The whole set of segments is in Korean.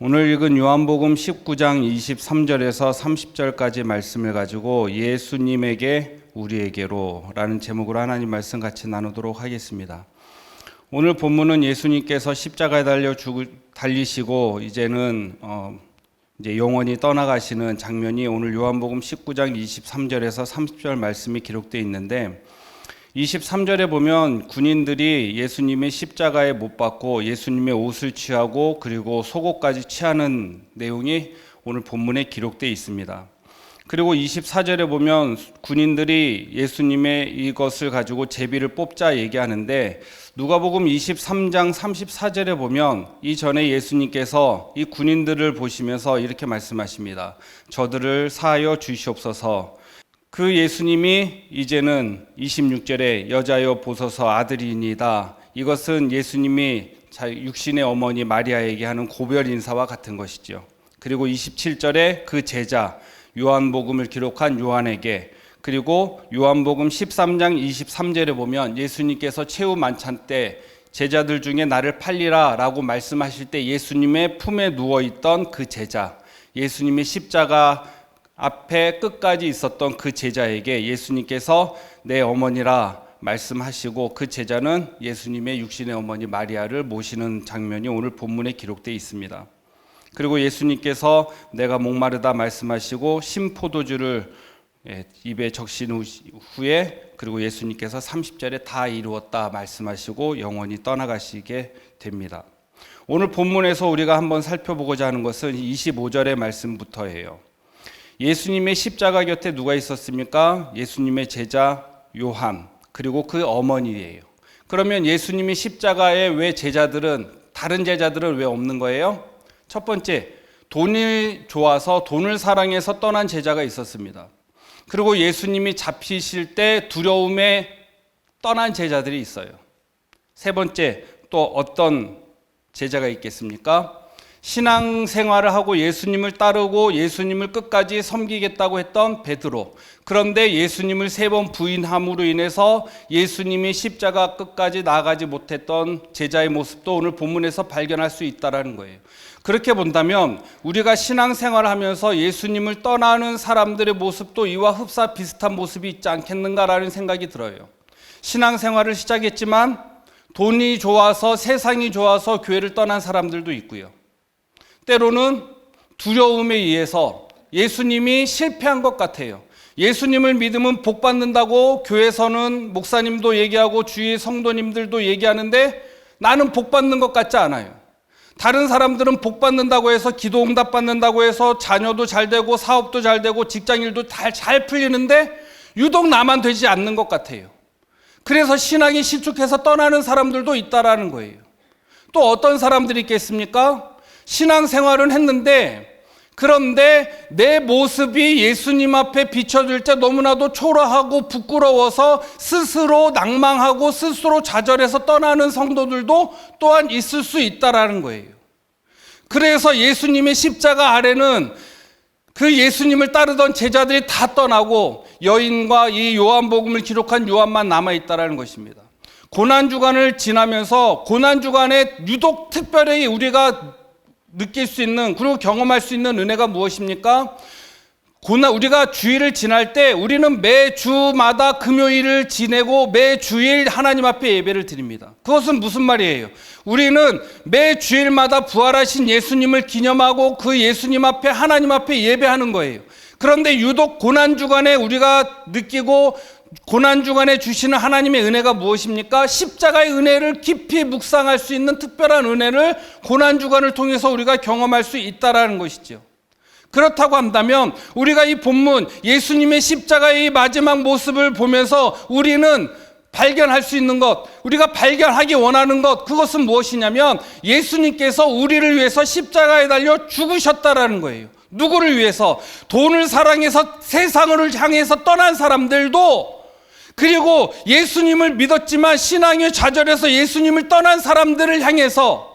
오늘 읽은 요한복음 19장 23절에서 30절까지 말씀을 가지고 예수님에게 우리에게로 라는 제목으로 하나님 말씀 같이 나누도록 하겠습니다. 오늘 본문은 예수님께서 십자가에 달려 죽 달리시고 이제는 어 이제 영원히 떠나가시는 장면이 오늘 요한복음 19장 23절에서 30절 말씀이 기록되어 있는데 23절에 보면 군인들이 예수님의 십자가에 못 박고 예수님의 옷을 취하고 그리고 속옷까지 취하는 내용이 오늘 본문에 기록되어 있습니다. 그리고 24절에 보면 군인들이 예수님의 이것을 가지고 제비를 뽑자 얘기하는데 누가복음 23장 34절에 보면 이 전에 예수님께서 이 군인들을 보시면서 이렇게 말씀하십니다. 저들을 사하여 주시옵소서. 그 예수님이 이제는 26절에 여자여 보소서 아들이니다. 이것은 예수님이 육신의 어머니 마리아에게 하는 고별 인사와 같은 것이죠. 그리고 27절에 그 제자 요한복음을 기록한 요한에게 그리고 요한복음 13장 23절에 보면 예수님께서 최후 만찬 때 제자들 중에 나를 팔리라라고 말씀하실 때 예수님의 품에 누워 있던 그 제자 예수님의 십자가 앞에 끝까지 있었던 그 제자에게 예수님께서 내 어머니라 말씀하시고 그 제자는 예수님의 육신의 어머니 마리아를 모시는 장면이 오늘 본문에 기록되어 있습니다. 그리고 예수님께서 내가 목마르다 말씀하시고 심포도주를 예, 입에 적신 후에 그리고 예수님께서 30절에 다 이루었다 말씀하시고 영원히 떠나가시게 됩니다. 오늘 본문에서 우리가 한번 살펴보고자 하는 것은 25절의 말씀부터예요. 예수님의 십자가 곁에 누가 있었습니까? 예수님의 제자 요한 그리고 그 어머니예요. 그러면 예수님이 십자가에 왜 제자들은 다른 제자들은 왜 없는 거예요? 첫 번째 돈이 좋아서 돈을 사랑해서 떠난 제자가 있었습니다. 그리고 예수님이 잡히실 때 두려움에 떠난 제자들이 있어요. 세 번째 또 어떤 제자가 있겠습니까? 신앙 생활을 하고 예수님을 따르고 예수님을 끝까지 섬기겠다고 했던 베드로. 그런데 예수님을 세 번 부인함으로 인해서 예수님이 십자가 끝까지 나가지 못했던 제자의 모습도 오늘 본문에서 발견할 수 있다라는 거예요. 그렇게 본다면 우리가 신앙 생활을 하면서 예수님을 떠나는 사람들의 모습도 이와 흡사 비슷한 모습이 있지 않겠는가라는 생각이 들어요. 신앙 생활을 시작했지만 돈이 좋아서 세상이 좋아서 교회를 떠난 사람들도 있고요. 때로는 두려움에 의해서 예수님이 실패한 것 같아요. 예수님을 믿으면 복 받는다고 교회에서는 목사님도 얘기하고 주위 성도님들도 얘기하는데 나는 복 받는 것 같지 않아요. 다른 사람들은 복 받는다고 해서 기도 응답 받는다고 해서 자녀도 잘 되고 사업도 잘 되고 직장 일도 잘, 잘 풀리는데 유독 나만 되지 않는 것 같아요. 그래서 신앙이 실축해서 떠나는 사람들도 있다라는 거예요. 또 어떤 사람들이 있겠습니까? 신앙 생활은 했는데 그런데 내 모습이 예수님 앞에 비춰질 때 너무나도 초라하고 부끄러워서 스스로 낭망하고 스스로 좌절해서 떠나는 성도들도 또한 있을 수 있다라는 거예요. 그래서 예수님의 십자가 아래는 그 예수님을 따르던 제자들이 다 떠나고 여인과 이 요한복음을 기록한 요한만 남아 있다라는 것입니다. 고난 주간을 지나면서 고난 주간에 유독 특별히 우리가 느낄 수 있는 그리고 경험할 수 있는 은혜가 무엇입니까? 고난 우리가 주일을 지날 때 우리는 매 주마다 금요일을 지내고 매 주일 하나님 앞에 예배를 드립니다. 그것은 무슨 말이에요? 우리는 매 주일마다 부활하신 예수님을 기념하고 그 예수님 앞에 하나님 앞에 예배하는 거예요. 그런데 유독 고난 주간에 우리가 느끼고 고난 주간에 주시는 하나님의 은혜가 무엇입니까? 십자가의 은혜를 깊이 묵상할 수 있는 특별한 은혜를 고난 주간을 통해서 우리가 경험할 수 있다라는 것이죠. 그렇다고 한다면 우리가 이 본문 예수님의 십자가의 마지막 모습을 보면서 우리는 발견할 수 있는 것, 우리가 발견하기 원하는 것, 그것은 무엇이냐면 예수님께서 우리를 위해서 십자가에 달려 죽으셨다라는 거예요. 누구를 위해서? 돈을 사랑해서 세상을 향해서 떠난 사람들도 그리고 예수님을 믿었지만 신앙에 좌절해서 예수님을 떠난 사람들을 향해서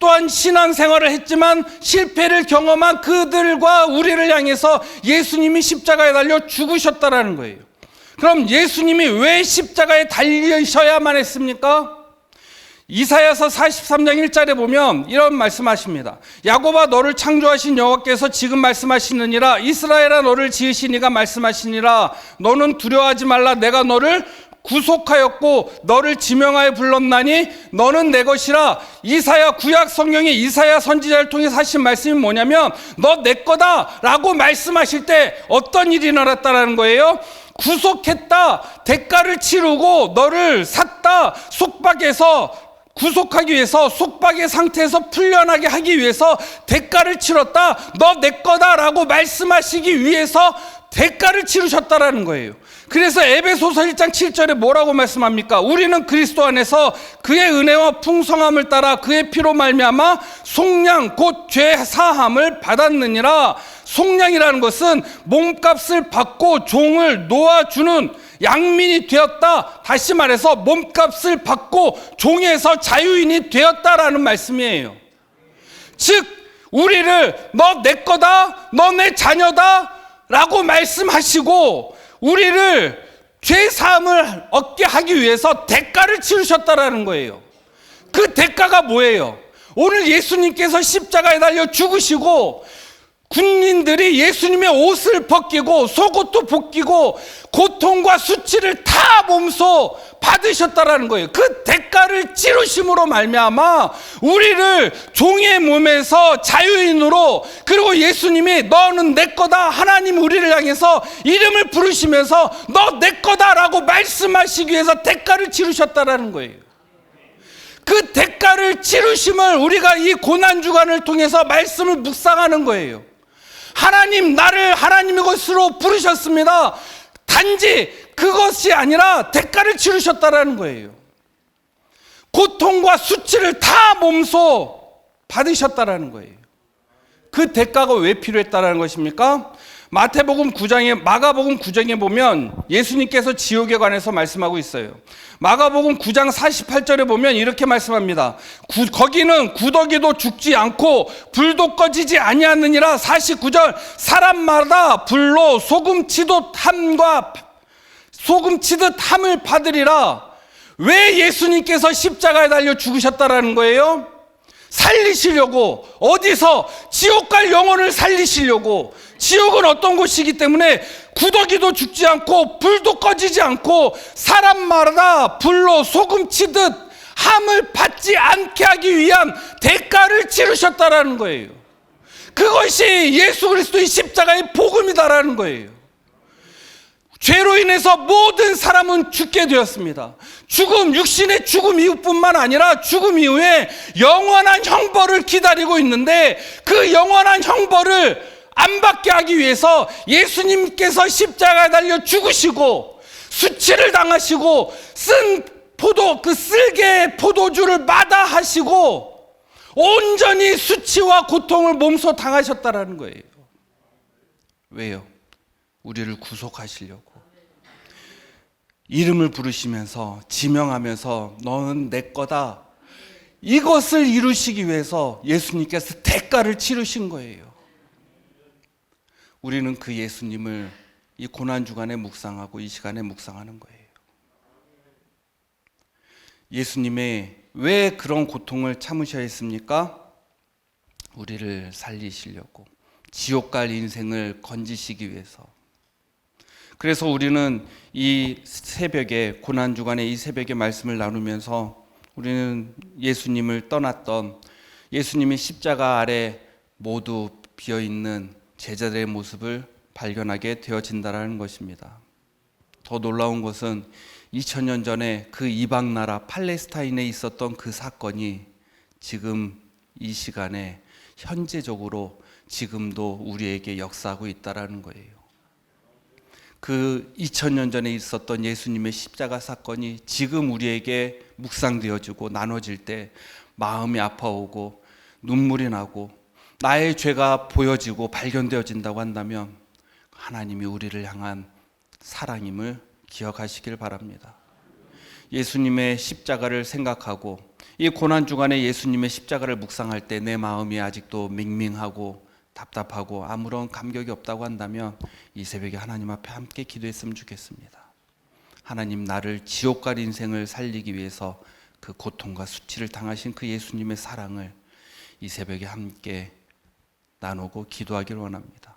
또한 신앙생활을 했지만 실패를 경험한 그들과 우리를 향해서 예수님이 십자가에 달려 죽으셨다라는 거예요. 그럼 예수님이 왜 십자가에 달리셔야만 했습니까? 이사야서 43장 1절에 보면 이런 말씀하십니다. 야곱아 너를 창조하신 여호와께서 지금 말씀하시느니라. 이스라엘아 너를 지으시니가 말씀하시니라. 너는 두려워하지 말라. 내가 너를 구속하였고 너를 지명하여 불렀나니 너는 내 것이라. 이사야 구약 성경의 이사야 선지자를 통해 하신 말씀이 뭐냐면 너 내 거다라고 말씀하실 때 어떤 일이 일어났다라는 거예요? 구속했다. 대가를 치르고 너를 샀다. 속박해서 구속하기 위해서 속박의 상태에서 풀려나게 하기 위해서 대가를 치렀다. 너 내 거다라고 말씀하시기 위해서 대가를 치르셨다라는 거예요. 그래서 에베소서 1장 7절에 뭐라고 말씀합니까? 우리는 그리스도 안에서 그의 은혜와 풍성함을 따라 그의 피로 말미암아 속량 곧 죄 사함을 받았느니라. 속량이라는 것은 몸값을 받고 종을 놓아 주는 양민이 되었다. 다시 말해서 몸값을 받고 종에서 자유인이 되었다라는 말씀이에요. 즉, 우리를 너 내 거다, 너 내 자녀다, 라고 말씀하시고, 우리를 죄 사함을 얻게 하기 위해서 대가를 치르셨다라는 거예요. 그 대가가 뭐예요? 오늘 예수님께서 십자가에 달려 죽으시고 군인들이 예수님의 옷을 벗기고 속옷도 벗기고 고통과 수치를 다 몸소 받으셨다라는 거예요. 그 대가를 치르심으로 말미암아 우리를 종의 몸에서 자유인으로 그리고 예수님이 너는 내 거다 하나님 우리를 향해서 이름을 부르시면서 너 내 거다라고 말씀하시기 위해서 대가를 치르셨다라는 거예요. 그 대가를 치르심을 우리가 이 고난 주간을 통해서 말씀을 묵상하는 거예요. 하나님 나를 하나님의 것으로 부르셨습니다. 단지 그것이 아니라 대가를 치르셨다라는 거예요. 고통과 수치를 다 몸소 받으셨다라는 거예요. 그 대가가 왜 필요했다라는 것입니까? 마태복음 9장에 마가복음 9장에 보면 예수님께서 지옥에 관해서 말씀하고 있어요. 마가복음 9장 48절에 보면 이렇게 말씀합니다. 구, 거기는 구더기도 죽지 않고 불도 꺼지지 아니하느니라 49절 사람마다 불로 소금 치듯 함과 소금 치듯 함을 받으리라. 왜 예수님께서 십자가에 달려 죽으셨다라는 거예요? 살리시려고 어디서 지옥 갈 영혼을 살리시려고 지옥은 어떤 곳이기 때문에 구더기도 죽지 않고 불도 꺼지지 않고 사람마다 불로 소금 치듯 함을 받지 않게 하기 위한 대가를 치르셨다라는 거예요. 그것이 예수 그리스도의 십자가의 복음이다라는 거예요. 죄로 인해서 모든 사람은 죽게 되었습니다. 죽음, 육신의 죽음 이후뿐만 아니라 죽음 이후에 영원한 형벌을 기다리고 있는데 그 영원한 형벌을 안 받게 하기 위해서 예수님께서 십자가에 달려 죽으시고 수치를 당하시고 쓴 포도, 그 쓸개 포도주를 마다하시고 온전히 수치와 고통을 몸소 당하셨다라는 거예요. 왜요? 우리를 구속하시려고. 이름을 부르시면서 지명하면서 너는 내 거다. 이것을 이루시기 위해서 예수님께서 대가를 치르신 거예요. 우리는 그 예수님을 이 고난 주간에 묵상하고 이 시간에 묵상하는 거예요. 예수님의 왜 그런 고통을 참으셔야 했습니까? 우리를 살리시려고 지옥 갈 인생을 건지시기 위해서 그래서 우리는 이 새벽에 고난 주간에 이 새벽에 말씀을 나누면서 우리는 예수님을 떠났던 예수님의 십자가 아래 모두 비어 있는 제자들의 모습을 발견하게 되어진다라는 것입니다. 더 놀라운 것은 2000년 전에 그 이방 나라 팔레스타인에 있었던 그 사건이 지금 이 시간에 현재적으로 지금도 우리에게 역사하고 있다라는 거예요. 그 2000년 전에 있었던 예수님의 십자가 사건이 지금 우리에게 묵상되어지고 나눠질 때 마음이 아파오고 눈물이 나고 나의 죄가 보여지고 발견되어진다고 한다면 하나님이 우리를 향한 사랑임을 기억하시길 바랍니다. 예수님의 십자가를 생각하고 이 고난 주간에 예수님의 십자가를 묵상할 때 내 마음이 아직도 밍밍하고 답답하고 아무런 감격이 없다고 한다면 이 새벽에 하나님 앞에 함께 기도했으면 좋겠습니다. 하나님 나를 지옥 갈 인생을 살리기 위해서 그 고통과 수치를 당하신 그 예수님의 사랑을 이 새벽에 함께 나누고 기도하길 원합니다.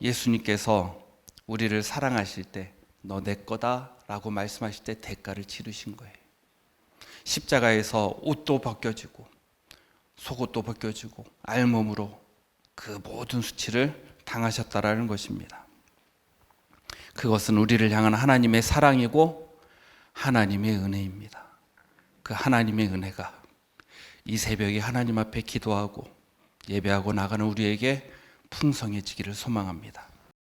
예수님께서 우리를 사랑하실 때 너 내 거다라고 말씀하실 때 대가를 치르신 거예요. 십자가에서 옷도 벗겨지고 속옷도 벗겨지고 알몸으로 그 모든 수치를 당하셨다라는 것입니다. 그것은 우리를 향한 하나님의 사랑이고 하나님의 은혜입니다. 그 하나님의 은혜가 이 새벽에 하나님 앞에 기도하고 예배하고 나가는 우리에게 풍성해지기를 소망합니다.